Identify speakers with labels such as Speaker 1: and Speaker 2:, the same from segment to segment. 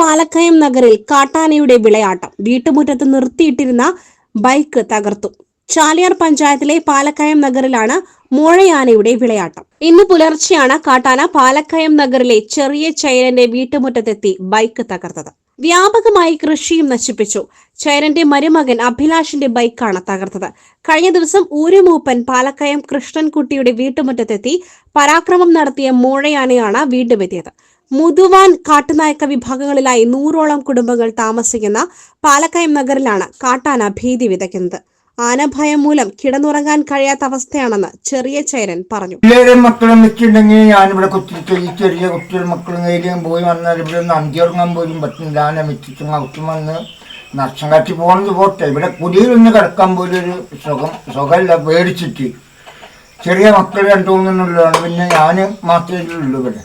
Speaker 1: പാലക്കയം നഗറിൽ കാട്ടാനയുടെ വിളയാട്ടം. വീട്ടുമുറ്റത്ത് നിർത്തിയിട്ടിരുന്ന ബൈക്ക് തകർത്തു. ചാലിയാർ പഞ്ചായത്തിലെ പാലക്കയം നഗറിലാണ് മോഴയാനയുടെ വിളയാട്ടം. ഇന്ന് പുലർച്ചെയാണ് കാട്ടാന പാലക്കയം നഗറിലെ ചെറിയ ചൈരന്റെ വീട്ടുമുറ്റത്തെത്തി ബൈക്ക് തകർത്തത്. വ്യാപകമായി കൃഷിയും നശിപ്പിച്ചു. ചൈരന്റെ മരുമകൻ അഭിലാഷിന്റെ ബൈക്കാണ് തകർത്തത്. കഴിഞ്ഞ ദിവസം ഊരുമൂപ്പൻ പാലക്കയം കൃഷ്ണൻകുട്ടിയുടെ വീട്ടുമുറ്റത്തെത്തി പരാക്രമം നടത്തിയ മോഴയാനയാണ് വീണ്ടും എത്തിയത്. മുതുവാൻ കാട്ടുനായക്ക വിഭാഗങ്ങളിലായി നൂറോളം കുടുംബങ്ങൾ താമസിക്കുന്ന പാലക്കയം നഗറിലാണ് കാട്ടാന ഭീതി വിതയ്ക്കുന്നത്. ആനഭയം മൂലം കിടന്നുറങ്ങാൻ കഴിയാത്ത അവസ്ഥയാണെന്ന് ചെറിയ ചേരൻ പറഞ്ഞു.
Speaker 2: മക്കളും വെച്ചിട്ടുണ്ടെങ്കിൽ ഞാനിവിടെ കുത്തിട്ട് ചെറിയ കുട്ടികൾ മക്കളും കയ്യിലും പോയി വന്നാൽ ഇവിടെ ഒന്ന് അന്തിയുറങ്ങാൻ പോലും പറ്റുന്നില്ല. ആന വെച്ചിട്ടും അവർക്ക് വന്ന് നർച്ചം കാറ്റി പോകുന്നത് പോട്ടെ. ഇവിടെ കുടിയിലൊന്ന് കിടക്കാൻ പോലും ഒരു സുഖം സുഖമല്ല പേടിച്ചിട്ട്. ചെറിയ മക്കൾ രണ്ടു മൂന്നെണ്ണുള്ളതാണ് പിന്നെ ഞാൻ മാത്രമേ ഉള്ളൂ ഇവിടെ.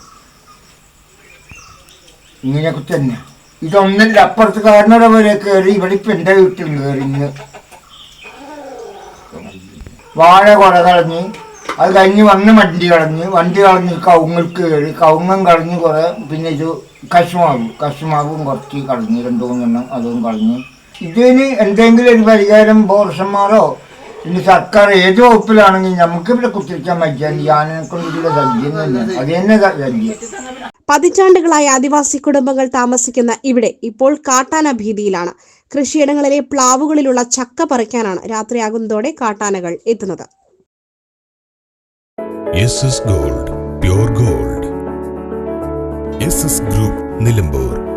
Speaker 2: ഇങ്ങനെയൊക്കെ തന്നെ ഇതൊന്നല്ല അപ്പുറത്ത് കാരണവരെ പോലെ കയറി ഇവിടെ ഇപ്പം എന്റെ വീട്ടിൽ കയറി വാഴ കുറെ കളഞ്ഞ് അത് കഴിഞ്ഞ് വന്ന് വണ്ടി കളഞ്ഞ് വണ്ടി കളഞ്ഞ് കവുങ്ങൾക്ക് കയറി കവുങ്ങം കളഞ്ഞ് കുറെ പിന്നെ ഇത് കശുമാവും കശുമാവും കുറച്ച് കളഞ്ഞ് രണ്ടു മൂന്നെണ്ണം അതും കളഞ്ഞ്. ഇതിന് എന്തെങ്കിലും ഒരു പരിഹാരം പോർഷന്മാരോ ഇനി സർക്കാർ ഏത് വകുപ്പിലാണെങ്കിൽ നമുക്ക് ഇവിടെ കുത്തിരിക്കാൻ പറ്റിയാൽ ഞാനെ കൊണ്ടിട്ടുള്ള സജ്ജം തന്നെ അത് തന്നെ ശല്യം
Speaker 1: പതിറ്റാണ്ടുകളായി ആദിവാസി കുടുംബങ്ങൾ താമസിക്കുന്ന ഇവിടെ ഇപ്പോൾ കാട്ടാന ഭീതിയിലാണ്. കൃഷിയിടങ്ങളിലെ പ്ലാവുകളിലുള്ള ചക്ക പറിക്കാനാണ് രാത്രിയാകുന്നതോടെ കാട്ടാനകൾ എത്തുന്നത്.
Speaker 3: Gold gold. ഗ്രൂപ്പ് നിലമ്പൂർ.